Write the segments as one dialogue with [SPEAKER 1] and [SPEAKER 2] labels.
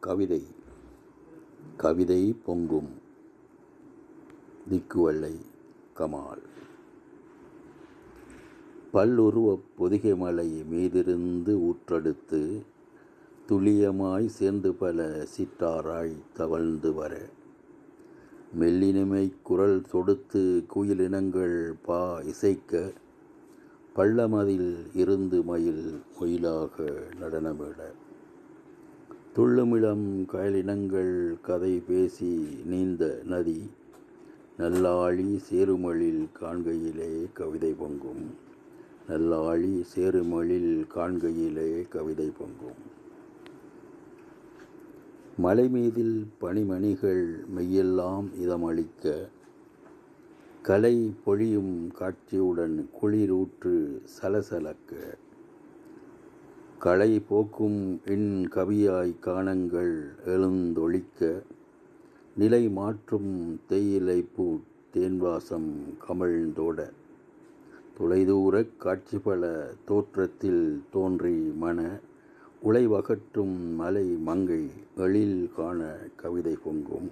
[SPEAKER 1] கவிதை கவிதை பொங்கும் திக்குவல்லை கமால். பல்லுருவப் பொதிகைமலை மீதிருந்து ஊற்றெடுத்து துளியமாய் சேர்ந்து பல சிற்றாராய் தவழ்ந்து வர. மெல்லினிமை குரல் தொடுத்து குயிலினங்கள் பா இசைக்க பள்ளமதில் இருந்து மயில் ஒயிலாக நடனமிட. துள்ளுமிளம் கயலினங்கள் கதை பேசி நீந்த நதி நல்லாழி சேருமழில் காண்கையிலே கவிதை பொங்கும். நல்லாழி சேருமழில் காண்கையிலே கவிதை பொங்கும். மலை மீதில் பனிமணிகள் மெய்யெல்லாம் இதமளிக்க கலை பொழியும் காட்சியுடன் குளிரூற்று சலசலக்க களை போக்கும் இன் கவியாய் காணங்கள் எழுந்தொழிக்க நிலை மாற்றும் தேயிலை பூ தேன்வாசம் கமழ்ந்தோட தொலைதூரக் காட்சி பல தோற்றத்தில் தோன்றி மன உழைவகற்றும் மலை மங்கை எழில் காண கவிதை பொங்கும்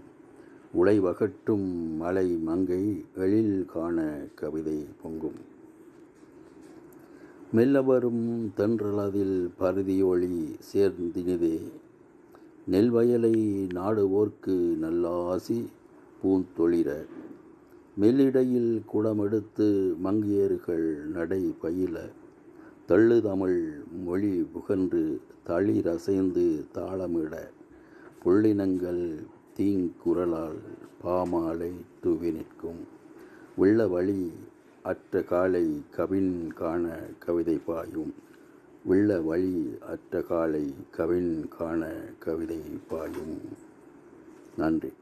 [SPEAKER 1] உழைவகற்றும் மலை மங்கை எழில் காண கவிதை பொங்கும். மெல்ல வரும் தென்றலதில் பருதியொளி சேர்ந்தினிதே. நெல்வயலை நாடுவோர்க்கு நல்லாசி பூந்தொளிர மெல்லிடையில் குடமெடுத்து மங்கையர்கள் நடை பயில. தள்ளு தமிழ் மொழி புகன்று தளிரசைந்து தாளமிட. புள்ளினங்கள் தீங்குரலால் பாமாலை தூவி நிற்கும். உள்ள வழி அற்ற காலை கவின் காண கவிதை பாயும். உள்ள வழி அற்ற காலை கவின் காண கவிதை பாயும். நன்றி.